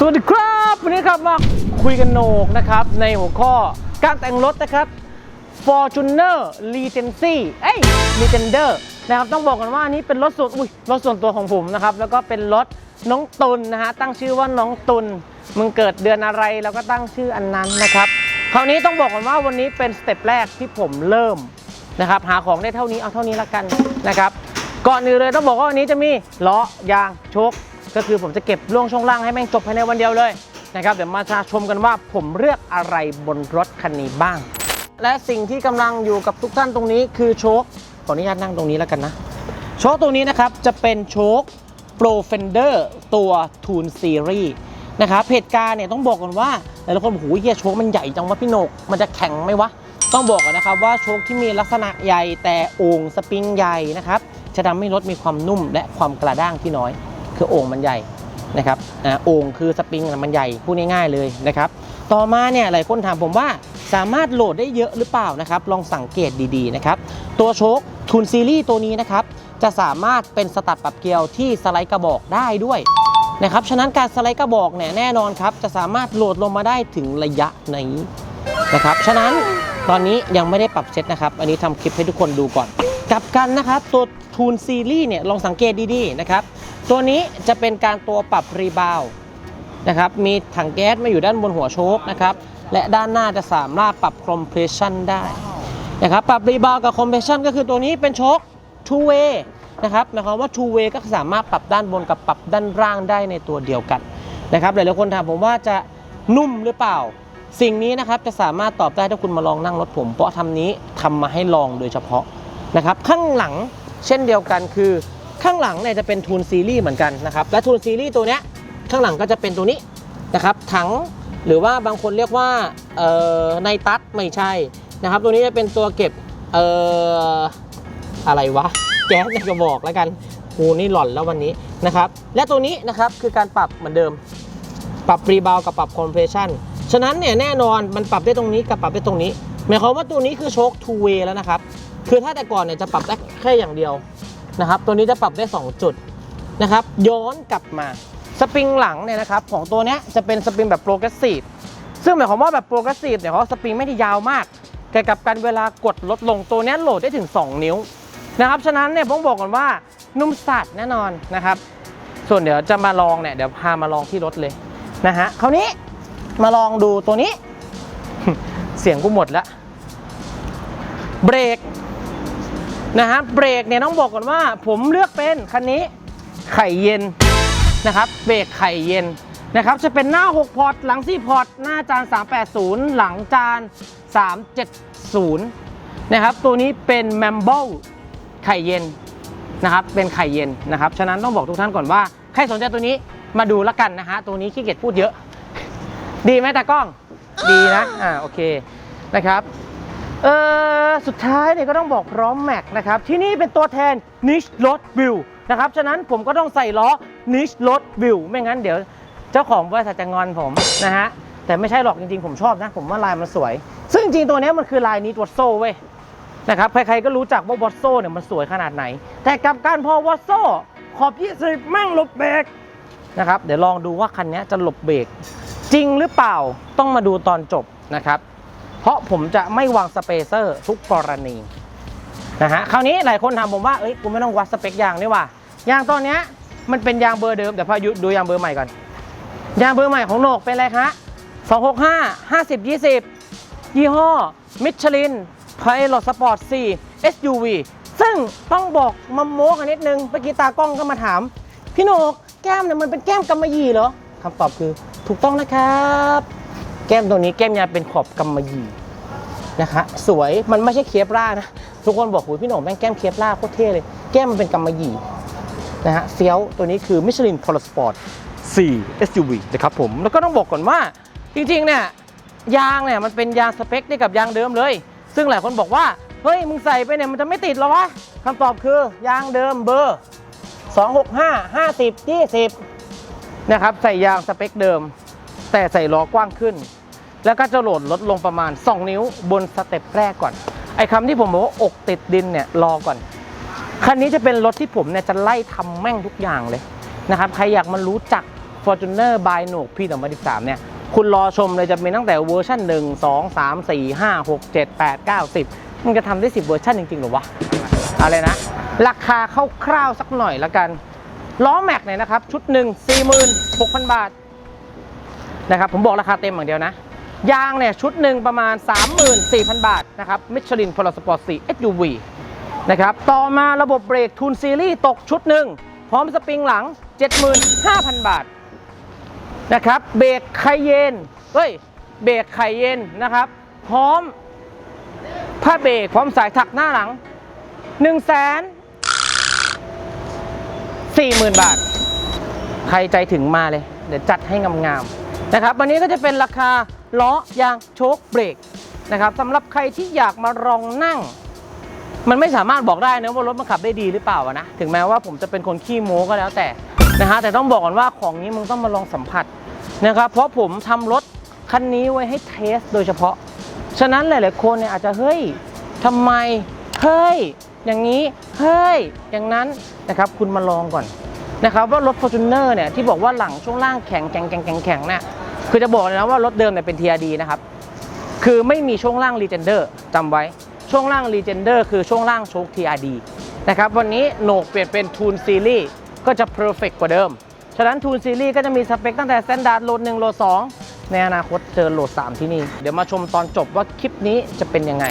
สวัสดีครับวันนี้ครับมาคุยกันโหนกนะครับ ในหัวข้อการแต่งรถนะครับ Fortuner Regency เอ้ย Legender นะครับต้องบอกกันว่านี้เป็นรถส่วนอุ้ยรถส่วนตัวของผมนะครับ แล้วก็เป็นรถน้องตุนนะฮะตั้งชื่อว่าน้องตุนมึงเกิดเดือนอะไรเราก็ตั้งชื่ออันนั้นนะครับ คราวนี้ต้องบอกกันว่าวันนี้เป็นสเต็ปแรกที่ผมเริ่มนะครับ หาของได้เท่านี้เอาเท่านี้ละกันนะครับก่อนอื่นเลยต้องบอกว่าวันนี้จะมีล้อยางโชค ก็คือผมจะเก็บล่วงช่วงล่างให้แม่งจบภายในวันเดียวเลยนะครับเดี๋ยวมาชมกันว่าผมเลือกอะไรบนรถคันนี้บ้าง และสิ่งที่กำลังอยู่กับทุกท่านตรงนี้คือโชคขออนุญาตนั่งตรงนี้แล้วกันนะ โชคตัวนี้นะครับจะเป็นโชค Pro Fender ตัว Tune Series นะครับเหตุการณ์เนี่ยต้องบอกก่อนว่าหลายคนบอกโอ้โหเฮียโชคมันใหญ่จังวะพี่โหนก มันจะแข็งไหมวะ ต้องบอกก่อนนะครับว่าโชคที่มีลักษณะใหญ่แต่โอ่งสปริงใหญ่นะครับจะทำให้รถมีความนุ่มและความกระด้างที่น้อย คือโอ่งมันใหญ่นะครับอ่าโอ่งคือสปริงมันใหญ่พูดง่ายๆเลยนะครับต่อมาเนี่ยหลายคนถามผมว่าสามารถโหลดได้เยอะหรือเปล่านะครับ ลองสังเกตดีๆนะครับ ตัวโชคทุนซีรีส์ตัวนี้นะครับ จะสามารถเป็นสตัดปรับเกลียวที่สไลด์กระบอกได้ด้วยนะครับ ฉะนั้นการสไลด์กระบอกเนี่ยแน่นอนครับ จะสามารถโหลดลงมาได้ถึงระยะนี้นะครับ ฉะนั้นตอนนี้ยังไม่ได้ปรับเซตนะครับ อันนี้ทำคลิปให้ทุกคนดูก่อน กลับกันนะครับ ตัวทูนซีรีส์เนี่ยลองสังเกตดีๆนะครับ ตัวนี้จะเป็นการตัวปรับรีบาวด์นะครับ มีถังแก๊สมาอยู่ด้านบนหัวโชคนะครับ และด้านหน้าจะสามารถปรับ compression ได้นะครับ ปรับรีบาวกับ compression ก็คือตัวนี้เป็นโชค two way นะครับ หมายความว่า two way ก็สามารถปรับด้านบนกับปรับด้านล่างได้ในตัวเดียวกันนะครับ หลายๆคนถามผมว่าจะนุ่มหรือเปล่า สิ่งนี้นะครับจะสามารถตอบได้ถ้าคุณมาลองนั่งรถผม เพราะทำนี้ทำมาให้ลองโดยเฉพาะนะครับ ข้างหลังเช่นเดียวกันคือ ข้างหลังเนี่ยจะเป็นทูนซีรีส์เหมือนกันนะครับ และทูนซีรีส์ตัวเนี้ยข้างหลังก็จะเป็นตัวนี้นะครับถังหรือว่าบางคนเรียกว่าในตัดไม่ใช่นะครับ ตัวนี้จะเป็นตัวเก็บเอ่ออะไรวะแก๊สในกระบอกแล้วกันกูนี่หล่อนแล้ววันนี้นะครับและตัวนี้นะครับคือการปรับเหมือนเดิม ปรับรีบาวกับปรับคอมเพรสชันฉะนั้นเนี่ยแน่นอนมันปรับได้ตรงนี้กับปรับได้ตรงนี้ หมายความว่าตัวนี้คือโชค two way แล้วนะครับ คือถ้าแต่ก่อนเนี่ยจะปรับได้แค่อย่างเดียว นะครับ ตัวนี้จะปรับได้ 2 จุดนะครับ ย้อนกลับมา สปริงหลังเนี่ยนะครับของตัวนี้จะเป็นสปริงแบบโปรเกรสซีฟ ซึ่งหมายความว่าแบบโปรเกรสซีฟเนี่ยเขาสปริงไม่ได้ยาวมาก แต่กับการเวลากดลดลงตัวนี้โหลดได้ถึง 2 นิ้วนะครับ ฉะนั้นเนี่ยผมบอกก่อนว่านุ่มสัตว์แน่นอนนะครับ ส่วนเดี๋ยวจะมาลองเนี่ยเดี๋ยวพามาลองที่รถเลยนะฮะคราวนี้มาลองดูตัวนี้ เสียงกูหมดล้วเบรก นะฮะเบรกเนี่ยต้องบอกก่อนว่า ผมเลือกเป็นคันนี้ไข่เย็นนะครับเบรกไข่เย็นนะครับจะเป็นหน้า 6 พอร์ต หลัง 4 พอร์ต หน้าจาน 380 หลังจาน 370 นะครับ ตัวนี้เป็นแมมเบลไข่เย็นนะครับ เป็นไข่เย็นนะครับ ฉะนั้นต้องบอกทุกท่านก่อนว่า ใครสนใจตัวนี้มาดูละกันนะฮะ ตัวนี้ขี้เกียจพูดเยอะ ดีไหมตากล้อง ดีนะ อ่า โอเค นะครับ เออสุดท้ายเนี่ยก็ต้องบอกพร้อมแม็กนะครับที่นี่เป็นตัวแทน Niche Road View นะครับฉะนั้นผมก็ต้องใส่ล้อ Niche Road View ไม่งั้นเดี๋ยวเจ้าของบริษัทจะงอนผมนะฮะแต่ไม่ใช่หรอกจริงๆ ผมชอบนะ ผมว่าลายมันสวย ซึ่งจริงตัวนี้มันคือลายนี้ตัวโซ่เว้ยนะครับใครๆก็รู้จักว่าวอตโซ่เนี่ยมันสวยขนาดไหน แต่กับการพอวอตโซ่ขอบ20แม่งหลบเบรกนะครับเดี๋ยวลองดูว่าคันนี้จะหลบเบรกจริงหรือเปล่าต้องมาดูตอนจบนะครับ เพราะผมจะไม่วางสเปเซอร์ทุกกรณีนะฮะคราวนี้หลายคนถามผมว่าเอ้ยกูไม่ต้องวัดสเปคยางนี่ว่ายางตอนเนี้ยมันเป็นยางเบอร์เดิมเดี๋ยวพายุดูยางเบอร์ใหม่ก่อนยางเบอร์ใหม่ของโหนกเป็นอะไรคะ265 50 20 ยี่ห้อมิชลินไพลอตสปอร์ต4 SUV ซึ่งต้องบอกมาโมกันนิดนึงเมื่อกี้ตากล้องก็มาถาม พี่โหนกแก้มเนี่ยมันเป็นแก้มกำมะหยี่เหรอคำตอบคือถูกต้องนะครับ แก้มตัวนี้แก้มยาเป็นขอบกำมะหยี่ นะคะสวยมันไม่ใช่เคปล่านะทุกคนบอกหยพี่หนกแม่งแก้มเคปล่าโคตรเท่เลย แก้มมันเป็นกำมะหยี่นะฮะเฟี้ยวตัวนี้คือมิชลินพลสปอร์ต4 SUV นะครับผมแล้วก็ต้องบอกก่อนว่าจริงๆเนี่ยยางเนี่ยมันเป็นยางสเปคเดียวกับยางเดิมเลย ซึ่งหลายคนบอกว่า เฮ้ย มึงใส่ไปเนี่ยมันจะไม่ติดหรอวะคำตอบคือยางเดิมเบอร์ 265 50 20 นะครับ ใส่ยางสเปคเดิม แต่ใส่ล้อกว้างขึ้น แล้วก็จะโหลดลดลงประมาณ 2 นิ้วบนสเต็ปแรกก่อน ไอ้คำที่ผมบอกว่าอกติดดินเนี่ยรอก่อน คันนี้จะเป็นรถที่ผมเนี่ยจะไล่ทำแม่งทุกอย่างเลยนะครับ ใครอยากมารู้จัก Fortuner by โหนกปี2013เนี่ย คุณรอชมเลยจะมีตั้งแต่เวอร์ชัน1 2 3 4 5 6 7 8 9 10 มันจะทำได้ 10 เวอร์ชันจริงๆหรอวะ อะไรนะ ราคาคร่าวๆสักหน่อยละกัน ล้อแม็กเนี่ยนะครับ ชุดหนึ่ง46,000 บาทนะครับ ผมบอกราคาเต็มอย่างเดียวนะ ยางเนี่ยชุดหนึ่งประมาณ 34,000 บาทนะครับมิชลินพลสปอร์ต4 SUV นะครับต่อมาระบบเบรกทูนซีรีส์ตกชุดหนึ่งพร้อมสปริงหลัง 75,000 บาทนะครับเบรกไคเยนเฮ้ยเบรกไคเยนนะครับพร้อมผ้าเบรกพร้อมสายถักหน้าหลัง 1 0 0 0 0 0 40,000 บาท ใครใจถึงมาเลย เดี๋ยวจัดให้งามๆนะครับวันนี้ก็จะเป็นราคา ล้อยางโชคเบรกนะครับสำหรับใครที่อยากมาลองนั่ง มันไม่สามารถบอกได้นะว่ารถมันขับได้ดีหรือเปล่านะถึงแม้ว่าผมจะเป็นคนขี้โม้ก็แล้วแต่นะฮะแต่ต้องบอกก่อนว่าของนี้มึงต้องมาลองสัมผัสนะครับเพราะผมทำรถคันนี้ไว้ให้เทสโดยเฉพาะ ฉะนั้นหลาย ๆ คนเนี่ยอาจจะเฮ้ยทำไมเฮ้ยอย่างนี้เฮ้ยอย่างนั้นนะครับคุณมาลองก่อนนะครับว่ารถ Fortuner เนี่ยที่บอกว่าหลังช่วงล่างแข็งแข็งแข็งแข็งแข็งเนี่ย คือจะบอกเลยนะว่ารถเดิมเนี่ยเป็น TRD นะครับ คือไม่มีช่วงล่าง Legender จำไว้ ช่วงล่าง Legender คือช่วงล่างโชค TRD นะครับ วันนี้โหนกเปลี่ยนเป็น Tune Series ก็จะ perfect กว่าเดิม ฉะนั้น Tune Series ก็จะมีสเปคตั้งแต่ Standard โหลด1โหลด2ในอนาคตเจอโหลด 3 ที่นี่ เดี๋ยวมาชมตอนจบว่าคลิปนี้จะเป็นยังไง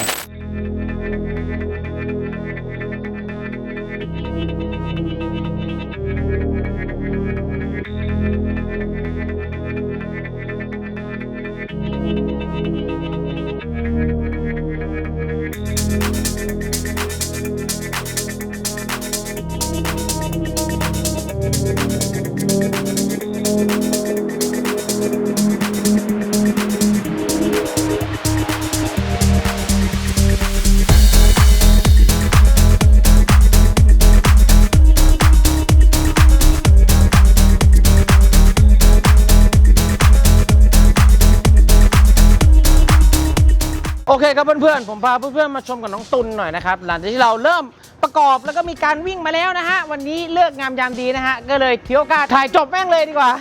โอเคครับเพื่อนๆ ผมพาเพื่อนๆ มาชมกับน้องตุลหน่อยนะครับ หลังจากที่เราเริ่มประกอบแล้วก็มีการวิ่งมาแล้วนะฮะ วันนี้เลือกงามยามดีนะฮะ ก็เลยถือโอกาถ่ายจบแม่งเลยดีกว่า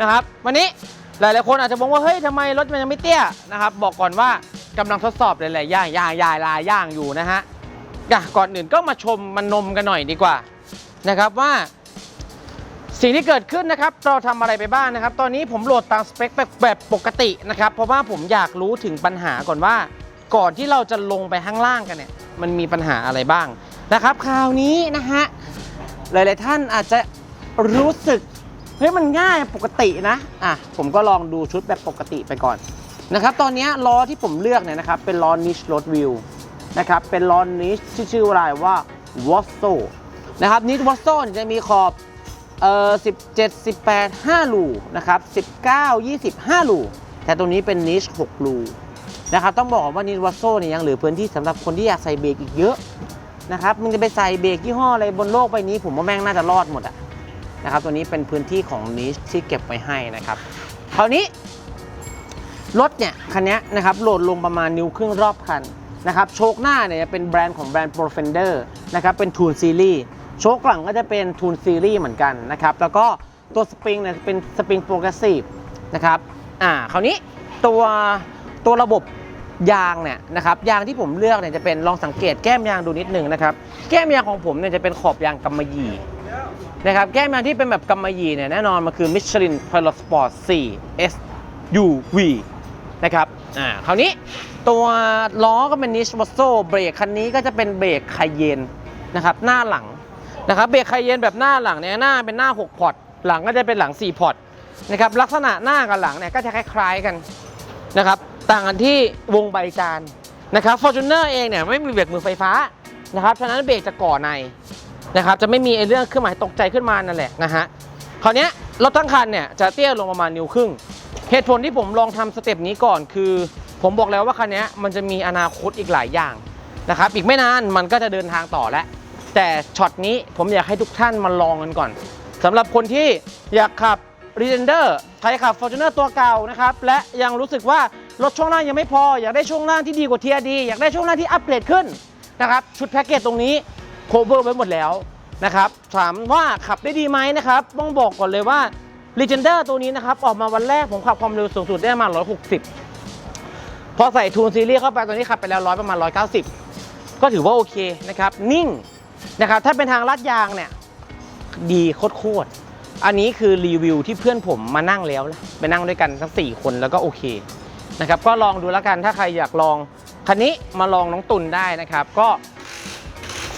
นะครับ วันนี้หลายๆคนอาจจะบอกว่า เฮ้ยทำไมรถมันยังไม่เตี้ยนะครับ บอกก่อนว่ากำลังทดสอบหลายๆอย่างย่างยายลายย่างอยู่นะฮะก่อนอื่นก็มาชมมานนมกันหน่อยดีกว่านะครับว่า สิ่งที่เกิดขึ้นนะครับ เราทำอะไรไปบ้างนะครับ ตอนนี้ผมโหลดตามสเปคแบบปกตินะครับ เพราะว่าผมอยากรู้ถึงปัญหาก่อนว่า ก่อนที่เราจะลงไปข้างล่างกันเนี่ย มันมีปัญหาอะไรบ้างนะครับ คราวนี้นะฮะ หลาย ๆ ท่านอาจจะรู้สึก เฮ้ย มันง่ายปกตินะ อะ ผมก็ลองดูชุดแบบปกติไปก่อนนะครับ ตอนนี้ล้อที่ผมเลือกเนี่ยนะครับ เป็นล้อ niche road wheel นะครับ เป็นล้อ niche ที่ชื่อว่าอะไรว่า w a s s o นะครับ niche w a s s o เนี่ยจะมีขอบเอ่อ17 18 5 ลูนะครับ 19 25 ลู แต่ตรงนี้เป็นนิช6ลู นะครับต้องบอกว่านิชวัสโซเนี่ยยังเหลือพื้นที่สำหรับคนที่อยากใส่เบรกอีกเยอะนะครับมึงจะไปใส่เบรกยี่ห้ออะไรบนโลกใบนี้ ผมว่าแม่งน่าจะรอดหมดอะนะครับตัวนี้เป็นพื้นที่ของนิชที่เก็บไว้ให้นะครับคราวนี้รถเนี่ยคันนี้นะครับโหลดลงประมาณนิ้วครึ่งรอบคันนะครับโชคหน้าเนี่ยจะเป็นแบรนด์ของแบรนด์ Profender นะครับเป็น Tune Series โชคหลังก็จะเป็น Tune Series เหมือนกันนะครับแล้วก็ตัวสปริงเนี่ยเป็นสปริงโปรเกรสซีฟนะครับอ่าคราวนี้ตัวตัวระบบ ยางเนี่ยนะครับยางที่ผมเลือกเนี่ยจะเป็นลองสังเกตแก้มยางดูนิดหนึ่งนะครับแก้มยางของผมเนี่ยจะเป็นขอบยางกำมะหยี่นะครับแก้มยางที่เป็นแบบกำมะหยี่เนี่ยแน่นอนมันคือ Michelin Pilot Sport 4 SUV นะครับอ่าคราวนี้ตัวล้อก็เป็น Niche w a s s o เบรกคันนี้ก็จะเป็นเบรกไคเยนนะครับหน้าหลังนะครับเบรกไคเยนแบบหน้าหลังเนี่ยหน้าเป็นหน้า 6 พอร์ตหลังก็จะเป็นหลัง 4 พอร์ตนะครับลักษณะหน้ากับหลังเนี่ยก็จะคล้าย ๆกันนะครับ ต่างกันที่วงใบจานนะครับ Fortuner เองเนี่ยไม่มีเบรกมือไฟฟ้านะครับฉะนั้นเบรกจะก่อในนะครับจะไม่มีไอ้เรื่องเครื่องหมายตกใจขึ้นมานั่นแหละนะฮะคราวนี้รถทั้งคันเนี่ยจะเตี้ยลงประมาณนิ้วครึ่งเหตุผลที่ผมลองทำสเต็ปนี้ก่อนคือ ผมบอกแล้วว่าคันนี้มันจะมีอนาคตอีกหลายอย่างนะครับอีกไม่นานมันก็จะเดินทางต่อแล้ว แต่ช็อตนี้ผมอยากให้ทุกท่านมาลองกันก่อนสำหรับคนที่อยากขับ r e เ e นเดอร์ใครขับ Fortuner ตัวเก่านะครับและยังรู้สึกว่า รถช่วงล่างยังไม่พอ อยากได้ช่วงล่างที่ดีกว่า TRD อยากได้ช่วงล่างที่อัปเกรดขึ้นนะครับชุดแพ็กเกจตรงนี้โคเวอร์ไว้หมดแล้วนะครับถามว่าขับได้ดีไหมนะครับต้องบอกก่อนเลยว่า Legender ตัวนี้นะครับออกมาวันแรกผมขับความเร็วสูงสุดได้ประมาณ 160 พอใส่ทูนซีรีส์เข้าไปตอนนี้ขับไปแล้วร้อยประมาณ 190 ก็ถือว่าโอเคนะครับนิ่งนะครับถ้าเป็นทางลาดยางเนี่ยดีโคตรๆอันนี้คือรีวิวที่เพื่อนผมมานั่งแล้วนะไปนั่งด้วยกันทั้ง4คนแล้วก็โอเค นะครับก็ลองดูแล้วกันถ้าใครอยากลองคันนี้มาลองน้องตุนได้นะครับ ก็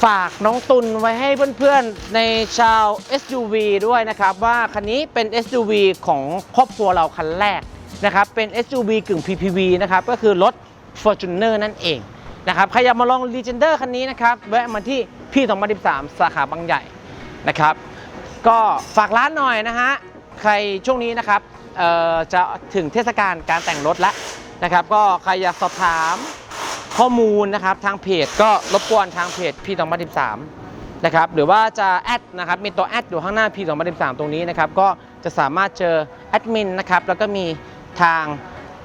ฝากน้องตุนไว้ให้เพื่อนๆในชาว SUV ด้วยนะครับ ว่าคันนี้เป็น SUV ของครอบครัวเราคันแรกนะครับเป็น SUV กึ่ง PPV นะครับก็คือรถ Fortuner นั่นเองนะครับใครอยากมาลอง Legender คันนี้นะครับแวะมาที่พี่2013 สาขาบางใหญ่นะครับ ก็ฝากร้านหน่อยนะฮะใครช่วงนี้นะครับ จะถึงเทศกาลการแต่งรถแล้วนะครับ ก็ใครอยากสอบถามข้อมูลนะครับทางเพจก็รบกวนทางเพจพี่2013นะครับหรือว่าจะแอดนะครับมีตัวแอดอยู่ข้างหน้าพี่2013ตรงนี้นะครับก็จะสามารถเจอแอดมินนะครับแล้วก็มีทาง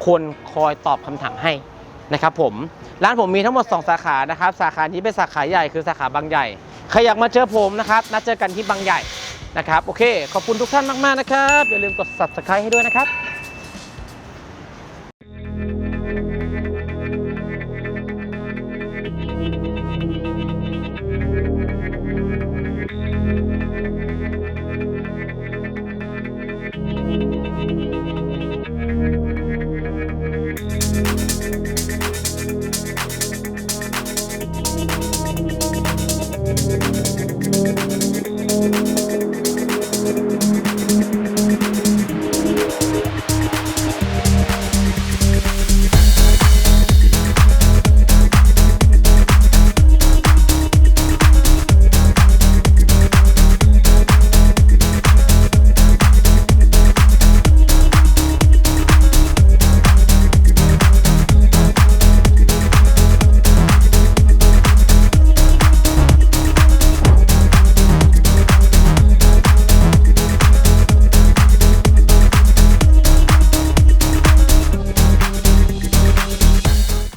คนคอยตอบคำถามให้นะครับผมร้านผมมีทั้งหมด 2 สาขานะครับ สาขานี้เป็นสาขาใหญ่คือสาขาบางใหญ่ใครอยากมาเจอผมนะครับนัดเจอกันที่บางใหญ่ นะครับโอเค ขอบคุณทุกท่านมาก ๆ นะครับ อย่าลืมกด subscribe ให้ด้วยนะครับ